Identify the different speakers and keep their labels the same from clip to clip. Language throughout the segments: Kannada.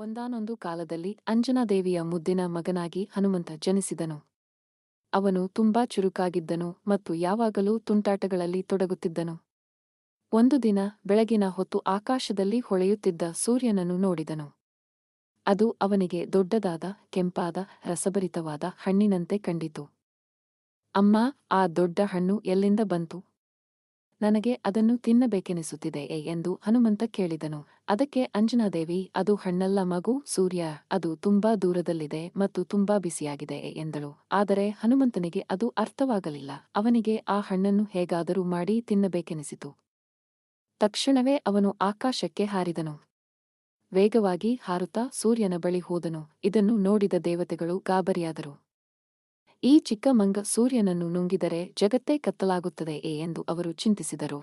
Speaker 1: ಒಂದಾನೊಂದು ಕಾಲದಲ್ಲಿ ಅಂಜನಾದೇವಿಯ ಮುದ್ದಿನ ಮಗನಾಗಿ ಹನುಮಂತ ಜನಿಸಿದನು. ಅವನು ತುಂಬಾ ಚುರುಕಾಗಿದ್ದನು ಮತ್ತು ಯಾವಾಗಲೂ ತುಂಟಾಟಗಳಲ್ಲಿ ತೊಡಗುತ್ತಿದ್ದನು. ಒಂದು ದಿನ ಬೆಳಗಿನ ಹೊತ್ತು ಆಕಾಶದಲ್ಲಿ ಹೊಳೆಯುತ್ತಿದ್ದ ಸೂರ್ಯನನ್ನು ನೋಡಿದನು. ಅದು ಅವನಿಗೆ ದೊಡ್ಡದಾದ, ಕೆಂಪಾದ, ರಸಭರಿತವಾದ ಹಣ್ಣಿನಂತೆ ಕಂಡಿತು. ಅಮ್ಮ, ಆ ದೊಡ್ಡ ಹಣ್ಣು ಎಲ್ಲಿಂದ ಬಂತು? ನನಗೆ ಅದನ್ನು ತಿನ್ನಬೇಕೆನಿಸುತ್ತಿದೆ ಎಂದು ಹನುಮಂತ ಕೇಳಿದನು. ಅದಕ್ಕೆ ಅಂಜನಾದೇವಿ, ಅದು ಹಣ್ಣಲ್ಲ ಮಗು, ಸೂರ್ಯ, ಅದು ತುಂಬಾ ದೂರದಲ್ಲಿದೆ ಮತ್ತು ತುಂಬಾ ಬಿಸಿಯಾಗಿದೆ ಎಂದಳು. ಆದರೆ ಹನುಮಂತನಿಗೆ ಅದು ಅರ್ಥವಾಗಲಿಲ್ಲ. ಅವನಿಗೆ ಆ ಹಣ್ಣನ್ನು ಹೇಗಾದರೂ ಮಾಡಿ ತಿನ್ನಬೇಕೆನಿಸಿತು. ತಕ್ಷಣವೇ ಅವನು ಆಕಾಶಕ್ಕೆ ಹಾರಿದನು. ವೇಗವಾಗಿ ಹಾರುತ್ತಾ ಸೂರ್ಯನ ಬಳಿ ಹೋದನು. ಇದನ್ನು ನೋಡಿದ ದೇವತೆಗಳು ಗಾಬರಿಯಾದರು. ಈ ಚಿಕ್ಕ ಮಂಗ ಸೂರ್ಯನನ್ನು ನುಂಗಿದರೆ ಜಗತ್ತೇ ಕತ್ತಲಾಗುತ್ತದೆ ಎಂದು ಅವರು ಚಿಂತಿಸಿದರು.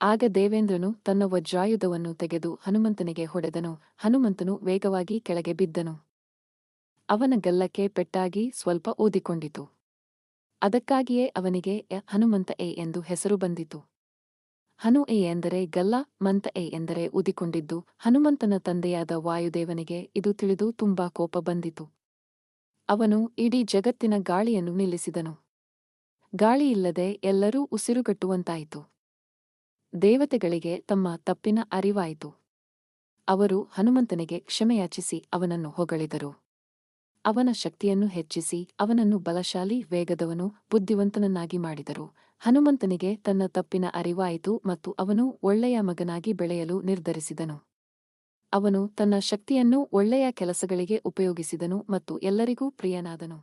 Speaker 1: ಆಗ ದೇವೇಂದ್ರನು ತನ್ನ ವಜ್ರಾಯುಧವನ್ನು ತೆಗೆದು ಹನುಮಂತನಿಗೆ ಹೊಡೆದನು. ಹನುಮಂತನು ವೇಗವಾಗಿ ಕೆಳಗೆ ಬಿದ್ದನು. ಅವನ ಗಲ್ಲಕ್ಕೆ ಪೆಟ್ಟಾಗಿ ಸ್ವಲ್ಪ ಊದಿಕೊಂಡಿತು. ಅದಕ್ಕಾಗಿಯೇ ಅವನಿಗೆ ಹನುಮಂತ ಎ ಎಂದು ಹೆಸರು ಬಂದಿತು. ಹನು ಎ ಎಂದರೆ ಗಲ್ಲ, ಮಂತ ಎ ಎಂದರೆ ಊದಿಕೊಂಡಿದ್ದು. ಹನುಮಂತನ ತಂದೆಯಾದ ವಾಯುದೇವನಿಗೆ ಇದು ತಿಳಿದು ತುಂಬಾ ಕೋಪ ಬಂದಿತು. ಅವನು ಇಡೀ ಜಗತ್ತಿನ ಗಾಳಿಯನ್ನು ನಿಲ್ಲಿಸಿದನು. ಗಾಳಿಯಿಲ್ಲದೆ ಎಲ್ಲರೂ ಉಸಿರುಗಟ್ಟುವಂತಾಯಿತು. ದೇವತೆಗಳಿಗೆ ತಮ್ಮ ತಪ್ಪಿನ ಅರಿವಾಯಿತು. ಅವರು ಹನುಮಂತನಿಗೆ ಕ್ಷಮೆಯಾಚಿಸಿ ಅವನನ್ನು ಹೊಗಳಿದರು. ಅವನ ಶಕ್ತಿಯನ್ನು ಹೆಚ್ಚಿಸಿ ಅವನನ್ನು ಬಲಶಾಲಿ, ವೇಗದವನು, ಬುದ್ಧಿವಂತನನ್ನಾಗಿ ಮಾಡಿದರು. ಹನುಮಂತನಿಗೆ ತನ್ನ ತಪ್ಪಿನ ಅರಿವಾಯಿತು ಮತ್ತು ಅವನು ಒಳ್ಳೆಯ ಮಗನಾಗಿ ಬೆಳೆಯಲು ನಿರ್ಧರಿಸಿದನು. ಅವನು ತನ್ನ ಶಕ್ತಿಯನ್ನು ಒಳ್ಳೆಯ ಕೆಲಸಗಳಿಗೆ ಉಪಯೋಗಿಸಿದನು ಮತ್ತು ಎಲ್ಲರಿಗೂ ಪ್ರಿಯನಾದನು.